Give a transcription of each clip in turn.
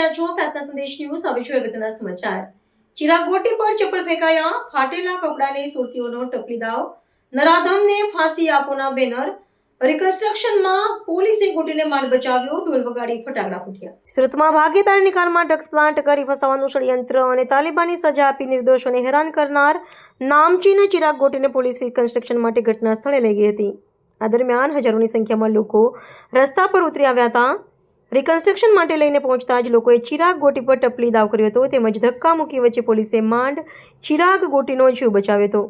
રહ્યા છો. પ્રાર્થના સંદેશ ન્યૂઝ, હવે જોઈએ અગત્યના સમાચાર. ચિરાગોટી પર ચપ્પલ ફેંકાયા. ફાટેલા કપડાને સુરતીઓનો ટપલી દાવ. નરાધમને ફાંસી આપોના બેનર. પ્લાન્ટ કરી ષડયંત્ર અને તાલિબાની સજા આપી નિર્દોષોને હેરાન કરનાર નામચીન ચિરાગ ગોટીને પોલીસ રિકન્સ્ટ્રક્શન માટે ઘટના સ્થળે લઈ ગઈ હતી. આ દરમિયાન હજારોની સંખ્યામાં લોકો રસ્તા પર ઉતરી આવ્યા હતા. રિકન્સ્ટ્રક્શન માટે લઈને પહોંચતા જ લોકોએ ચિરાગ ગોટી પર ટપલી દાવ કર્યો હતો. તેમજ ધક્કા મૂકી વચ્ચે પોલીસે માંડ ચિરાગ ગોટીનો જીવ બચાવ્યો હતો.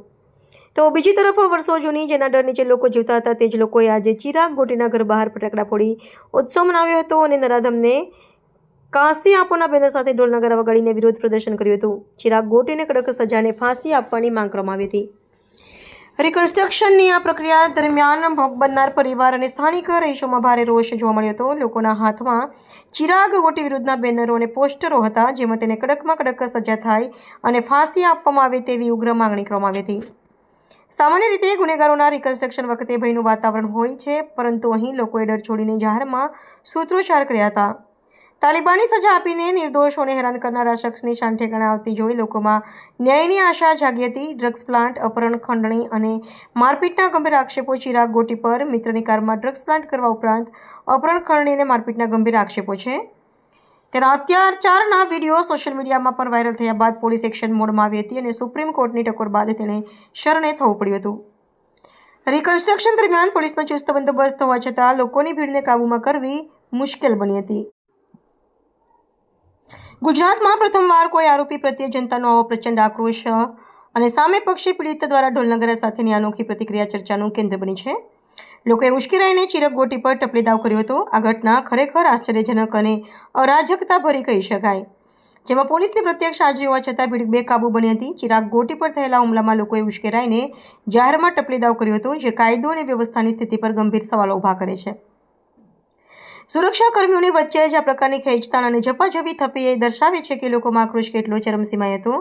તો બીજી તરફ વર્ષો જૂની જેના ડર નીચે લોકો જીવતા હતા, તે જ લોકોએ આજે ચિરાગ ગોટીના ઘર બહાર ફટાકડા ફોડી ઉત્સવ મનાવ્યો હતો અને નરાધમને કાંસી આપોના બેનર સાથે ઢોલનગર વગાડીને વિરોધ પ્રદર્શન કર્યું હતું. ચિરાગ ગોટીને કડક સજાને ફાંસી આપવાની માંગ કરવામાં આવી હતી. રિકન્સ્ટ્રક્શનની આ પ્રક્રિયા દરમિયાન ભોગ બનનાર પરિવાર અને સ્થાનિક રહીશોમાં ભારે રોષ જોવા મળ્યો હતો. લોકોના હાથમાં ચિરાગ ગોટી વિરુદ્ધના બેનરો અને પોસ્ટરો હતા, જેમાં તેને કડકમાં કડક સજા થાય અને ફાંસી આપવામાં આવે તેવી ઉગ્ર માંગણી કરવામાં આવી હતી. સામાન્ય રીતે ગુનેગારોના રિકન્સ્ટ્રક્શન વખતે ભયનું વાતાવરણ હોય છે, પરંતુ અહીં લોકોએ ડર છોડીને જાહેરમાં સૂત્રોચ્ચાર કર્યા હતા. તાલિબાની સજા આપીને નિર્દોષોને હેરાન કરનારા શખ્સની શાન ઠેકાણે આવતી જોઈ લોકોમાં ન્યાયની આશા જાગી હતી. ડ્રગ્સ પ્લાન્ટ, અપહરણ, ખંડણી અને મારપીટના ગંભીર આક્ષેપો ચિરાગ ગોટી પર મિત્રની કારમાં ડ્રગ્સ પ્લાન્ટ કરવા ઉપરાંત અપહરણ, ખંડણી અને મારપીટના ગંભીર આક્ષેપો છે. તેના અત્યાચારના વીડિયો સોશિયલ મીડિયામાં પણ વાયરલ થયા બાદ પોલીસ એક્શન મોડમાં આવી હતી અને સુપ્રીમ કોર્ટની ટકોર બાદ તેને શરણે થવું પડ્યું હતું. રિકન્સ્ટ્રક્શન દરમિયાન પોલીસનો ચુસ્ત બંદોબસ્ત હોવા છતાં લોકોની ભીડને કાબૂમાં કરવી મુશ્કેલ બની હતી. ગુજરાતમાં પ્રથમવાર કોઈ આરોપી પ્રત્યે જનતાનો આવો પ્રચંડ આક્રોશ અને સામે પક્ષી પીડિત દ્વારા ઢોલનગરા સાથેની અનોખી પ્રતિક્રિયા ચર્ચાનું કેન્દ્ર બની છે. લોકોએ ઉશ્કેરાઈને ચિરક ગોટી પર ટપલી દાવ કર્યો હતો. આ ઘટના ખરેખર આશ્ચર્યજનક અને અરાજકતા ભરી કહી શકાય. જેમાં પોલીસની પ્રત્યક્ષ હાજરી હોવા છતાં ભીડ બેકાબુ બની હતી. ચિરાગ ગોટી પર થયેલા હુમલામાં લોકોએ ઉશ્કેરાઈને જાહેરમાં ટપલી દાવ કર્યો હતો, જે કાયદો અને વ્યવસ્થાની સ્થિતિ પર ગંભીર સવાલો ઊભા કરે છે. સુરક્ષા કર્મીઓની વચ્ચે જ આ પ્રકારની ખેંચતાણ અને ઝપાઝપી થપી એ દર્શાવે છે કે લોકોમાં આક્રોશ કેટલો ચરમસીમાએ હતો.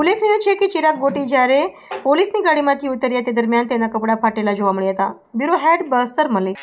ઉલ્લેખનીય છે કે ચિરાગ ગોટી જ્યારે પોલીસની ગાડીમાંથી ઉતર્યા તે દરમિયાન તેના કપડાં ફાટેલા જોવા મળ્યા હતા. Bureau head Bastar Malik.